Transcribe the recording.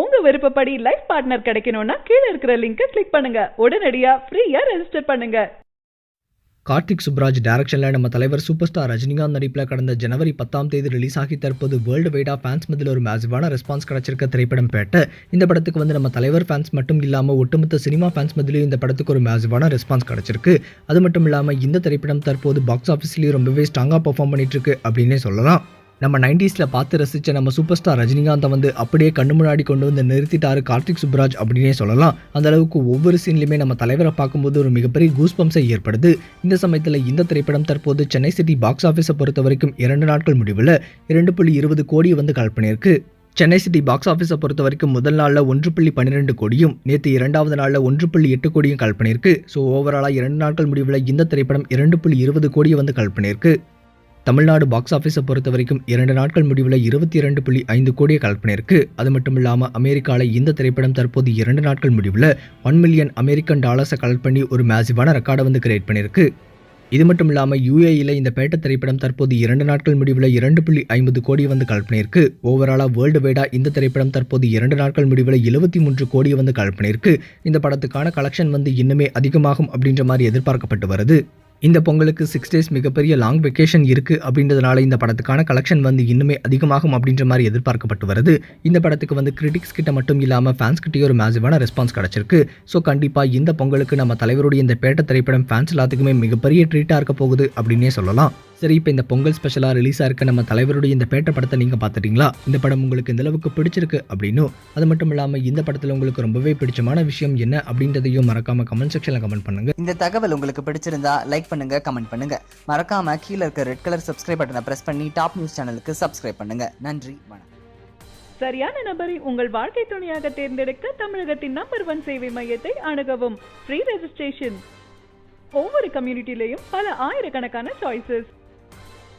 உங்க விருப்பப்படி life partner கிடைக்கணும்னா கீழே இருக்கிற லிங்கை கிளிக் பண்ணுங்க. உடனடியா ஃப்ரீயா ரெஜிஸ்டர் பண்ணுங்க. கார்த்திக் சுப்ராஜ் டைரக்ஷனில் நம்ம தலைவர் சூப்பர் ஸ்டார் ரஜினிகாந்த் நடிப்பில் கடந்த ஜனவரி பத்தாம் தேதி ரிலீஸ் ஆகி தற்போது வேர்ல்டு வைடாக ஃபேன்ஸ் மதில் ஒரு மேசிவான ரெஸ்பான்ஸ் கிடச்சிருக்க திரைப்படம் பேட்ட. இந்த படத்துக்கு வந்து நம்ம தலைவர் ஃபேன்ஸ் மட்டும் இல்லாமல் ஒட்டுமொத்த சினிமா ஃபேன்ஸ் மதிலையும் இந்த படத்துக்கு ஒரு மேசிவான ரெஸ்பான்ஸ் கிடச்சிருக்கு. அது மட்டும் இல்லாமல் இந்த திரைப்படம் தற்போது பாக்ஸ் ஆஃபீஸ்லேயும் ரொம்பவே ஸ்ட்ராங்காக பர்ஃபார்ம் பண்ணிட்டு இருக்கு அப்படின்னே சொல்லலாம். நம்ம நைன்டிஸில் பார்த்து ரசித்த நம்ம சூப்பர் ஸ்டார் ரஜினிகாந்தை வந்து அப்படியே கண்ணு முன்னாடி கொண்டு வந்து நிறுத்திட்டாரு கார்த்திக் சுப்ராஜ் அப்படின்னே சொல்லலாம். அந்த அளவுக்கு ஒவ்வொரு சீன்லையுமே நம்ம தலைவரை பார்க்கும்போது ஒரு மிகப்பெரிய கூஸ்பம்சை ஏற்படுது. இந்த சமயத்தில் இந்த திரைப்படம் தற்போது சென்னை சிட்டி பாக்ஸ் ஆஃபீஸை பொறுத்த வரைக்கும் இரண்டு நாட்கள் முடிவில் இரண்டு புள்ளி இருபது கோடியை வந்து கல்பனையிருக்கு சென்னை சிட்டி பாக்ஸ் ஆஃபீஸை பொறுத்த வரைக்கும் முதல் நாளில் ஒன்று புள்ளி பன்னிரெண்டு கோடியும் நேற்று இரண்டாவது நாளில் ஒன்று புள்ளி எட்டு கோடியும் கல்பனிருக்கு ஸோ ஓவராலாக இரண்டு நாட்கள் முடிவில் இந்த திரைப்படம் இரண்டு புள்ளி இருபது கோடியை வந்து கால் தமிழ்நாடு பாக்ஸ் ஆஃபீஸை பொறுத்த வரைக்கும் இரண்டு நாட்கள் முடிவில் இருபத்தி இரண்டு புள்ளி ஐந்து கோடியை கலெக்ட் பண்ணியிருக்கு. அது மட்டும் இல்லாமல் அமெரிக்காவில் இந்த திரைப்படம் தற்போது இரண்டு நாட்கள் முடிவில் ஒன் மில்லியன் அமெரிக்கன் டாலர்ஸை கலெக்ட் பண்ணி ஒரு மேசிவான ரெக்கார்டை வந்து கிரியேட் பண்ணியிருக்கு. இது மட்டும் இல்லாமல் யூஏயில் இந்த பேட்ட திரைப்படம் தற்போது இரண்டு நாட்கள் முடிவில் இரண்டு புள்ளி ஐம்பது கோடி வந்து கலெக்ட் பண்ணியிருக்கு. ஓவராலாக வேர்ல்டு வைடாக இந்த திரைப்படம் தற்போது இரண்டு நாட்கள் முடிவில் எழுபத்தி மூன்று கோடியை வந்து கலெக்ட் பண்ணியிருக்கு. இந்த படத்துக்கான கலெக்ஷன் வந்து இன்னுமே அதிகமாகும் அப்படின்ற மாதிரி எதிர்பார்க்கப்பட்டு வருது. இந்த பொங்கலுக்கு சிக்ஸ் டேஸ் மிகப்பெரிய லாங் வெக்கேஷன் இருக்குது அப்படின்றதுனால இந்த படத்துக்கான கலெக்ஷன் வந்து இன்னுமே அதிகமாகும் அப்படின்ற மாதிரி எதிர்பார்க்கப்பட்டு வருது. இந்த படத்துக்கு வந்து கிரிட்டிக்ஸ் கிட்ட மட்டும் இல்லாமல் ஃபேன்ஸ் கிட்டே ஒரு மேசிவான ரெஸ்பான்ஸ் கிடச்சிருக்கு. ஸோ கண்டிப்பாக இந்த பொங்கலுக்கு நம்ம தலைவருடைய இந்த பேட்ட திரைப்படம் ஃபேன்ஸ் எல்லாத்துக்குமே மிகப்பெரிய ட்ரீட்டாக இருக்க போகுது அப்படின்னே சொல்லலாம். சரி இப்போ இந்த பொங்கல் ஸ்பெஷலாக ரிலீஸாக இருக்க நம்ம தலைவருடைய இந்த பேட்ட படத்தை நீங்கள் பார்த்துட்டீங்களா? இந்த படம் உங்களுக்கு இந்த அளவுக்கு பிடிச்சிருக்கு அப்படின்னும் அது மட்டும் இல்லாமல் இந்த படத்தில் உங்களுக்கு ரொம்பவே பிடிச்சமான விஷயம் என்ன அப்படின்றதையும் மறக்காம கமெண்ட் செக்ஷனில் கமெண்ட் பண்ணுங்க. இந்த தகவல் உங்களுக்கு பிடிச்சிருந்தா லைக் பண்ணுங்க கமெண்ட் பண்ணுங்க. மறக்காம கீழே இருக்க ரெட் கலர் சப்ஸ்கிரைப் பட்டனை பிரஸ் பண்ணி டாப் நியூஸ் சேனலுக்கு சப்ஸ்கிரைப் பண்ணுங்க. நன்றி வணக்கம். சரியான நபரை உங்கள் வாழ்க்கை துணையாக தேர்ந்தெடுக்க தமிழகத்தின் நம்பர் ஒன் சேவை மையத்தை அணுகவும். ஃப்ரீ ரெஜிஸ்ட்ரேஷன் ஒவ்வொரு கம்யூனிட்டிலையும் பல ஆயிரக்கணக்கான சாய்ஸஸ்